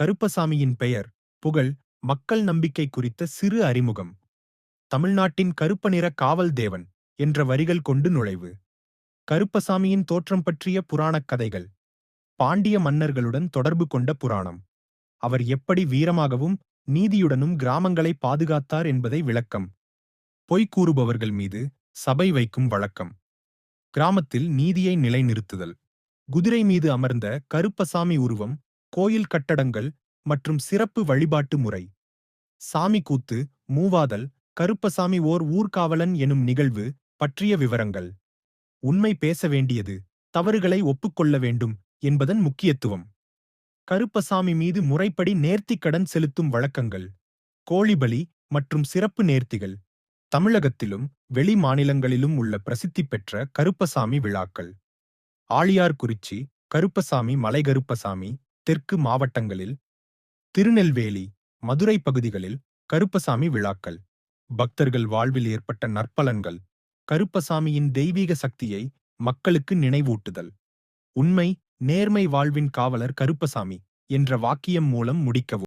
கருப்பசாமியின் பெயர் புகழ் மக்கள் நம்பிக்கை குறித்த சிறு அறிமுகம். தமிழ்நாட்டின் கருப்ப நிற காவல் தேவன் என்ற வரிகள் கொண்டு நுழைவு. கருப்பசாமியின் தோற்றம் பற்றிய புராணக் கதைகள். பாண்டிய மன்னர்களுடன் தொடர்பு கொண்ட புராணம். அவர் எப்படி வீரமாகவும் நீதியுடனும் கிராமங்களை பாதுகாத்தார் என்பதை விளக்கம். பொய் கூறுபவர்கள் மீது சபை வைக்கும் வழக்கம். கிராமத்தில் நீதியை நிலைநிறுத்துதல். குதிரை மீது அமர்ந்த கருப்பசாமி உருவம் கோயில் கட்டடங்கள் மற்றும் சிறப்பு வழிபாட்டு முறை. சாமி கூத்து மூவாதல் கருப்பசாமி ஓர் ஊர்காவலன் எனும் நிகழ்வு பற்றிய விவரங்கள். உண்மை பேச வேண்டியது தவறுகளை ஒப்புக்கொள்ள வேண்டும் என்பதன் முக்கியத்துவம். கருப்பசாமி மீது முறைப்படி நேர்த்திக் கடன் செலுத்தும் வழக்கங்கள். கோழிபலி மற்றும் சிறப்பு நேர்த்திகள். தமிழகத்திலும் வெளி மாநிலங்களிலும் உள்ள பிரசித்தி பெற்ற கருப்பசாமி விழாக்கள். ஆழியார்குறிச்சி கருப்பசாமி மலைகருப்பசாமி தெற்கு மாவட்டங்களில் திருநெல்வேலி மதுரை பகுதிகளில் கருப்பசாமி விழாக்கள். பக்தர்கள் வாழ்வில் ஏற்பட்ட நற்பலன்கள் கருப்பசாமியின் தெய்வீக சக்தியை மக்களுக்கு நினைவூட்டுதல். உண்மை நேர்மை வாழ்வின் காவலர் கருப்பசாமி என்ற வாக்கியம் மூலம் முடிக்கவும்.